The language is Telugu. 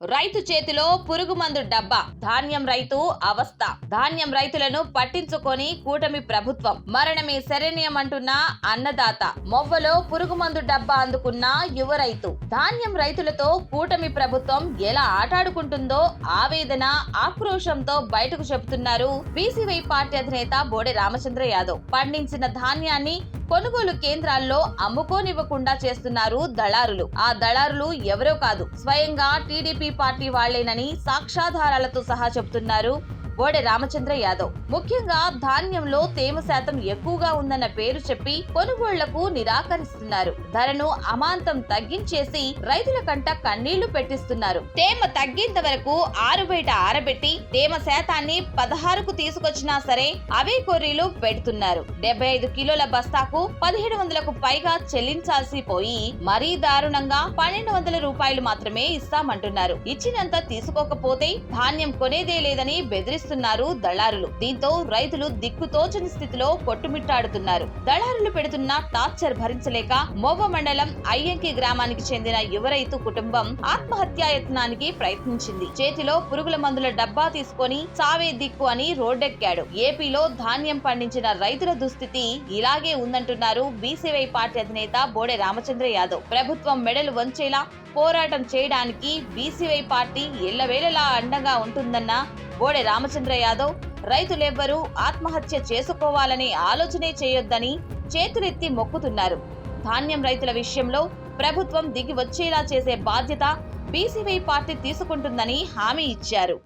రైతు చేతిలో పురుగు మందు డబ్బా ధాన్యం రైతు అవస్థ. ధాన్యం రైతులను పట్టించుకొని కూటమి ప్రభుత్వం. మరణమే శరణ్యం అంటున్న అన్నదాత. మొవ్వలో పురుగు మందు డబ్బా అందుకున్న యువ రైతు. ధాన్యం రైతులతో కూటమి ప్రభుత్వం ఎలా ఆటాడుకుంటుందో ఆవేదన ఆక్రోశంతో బయటకు చెబుతున్నారు బీసీవై పార్టీ అధినేత బోడె రామచంద్ర యాదవ్. పండించిన ధాన్యాన్ని కొనుగోలు కేంద్రాల్లో అమ్ముకోనివ్వకుండా చేస్తున్నారు దళారులు. ఆ దళారులు ఎవరో కాదు స్వయంగా టీడీపీ పార్టీ వాళ్ళేనని సాక్ష్యాధారాలతో సహా చెబుతున్నారు బోడె రామచంద్ర యాదవ్. ముఖ్యంగా ధాన్యంలో తేమ శాతం ఎక్కువగా ఉందన్న పేరు చెప్పి కొనుగోళ్ళకు నిరాకరిస్తున్నారు. ధరను అమాంతం తగ్గించేసి రైతుల కంట కన్నీళ్ళు పెట్టిస్తున్నారు. తేమ తగ్గేంత వరకు ఆరు బయట ఆరబెట్టి తేమ శాతాన్ని పదహారుకు తీసుకొచ్చినా సరే అవే కొర్రీలు పెడుతున్నారు. డెబ్బై ఐదు కిలోల బస్తాకు పదిహేడు వందలకు పైగా చెల్లించాల్సి పోయి మరీ దారుణంగా పన్నెండు వందల రూపాయలు మాత్రమే ఇస్తామంటున్నారు. ఇచ్చినంత తీసుకోకపోతే ధాన్యం కొనేదే లేదని బెదిరిస్తున్నారు. దళారులు. దీంతో రైతులు దిక్కుతోచని స్థితిలో కొట్టుమిట్టాడుతున్నారు. దళారులు పెడుతున్న టార్చర్ భరించలేక మోవ మండలం అయ్యంకి గ్రామానికి చెందిన యువ రైతు కుటుంబం ఆత్మహత్యాయత్నానికి ప్రయత్నించింది. చేతిలో పురుగుల మందుల డబ్బా తీసుకొని సావే దిక్కు అని రోడ్డెక్కాడు. ఏపీలో ధాన్యం పండించిన రైతుల దుస్థితి ఇలాగే ఉందంటున్నారు బీసీవై పార్టీ అధినేత బోడే రామచంద్ర యాదవ్. ప్రభుత్వం మెడలు వంచేలా పోరాటం చేయడానికి బీసీవై పార్టీ ఎల్లవేళలా అండగా ఉంటుందన్న బోడే రామచంద్ర యాదవ్ రైతులెవ్వరూ ఆత్మహత్య చేసుకోవాలనే ఆలోచనే చేయొద్దని చేతులెత్తి మొక్కుతున్నారు. ధాన్యం రైతుల విషయంలో ప్రభుత్వం దిగి వచ్చేలా చేసే బాధ్యత బీసీవై పార్టీ తీసుకుంటుందని హామీ ఇచ్చారు.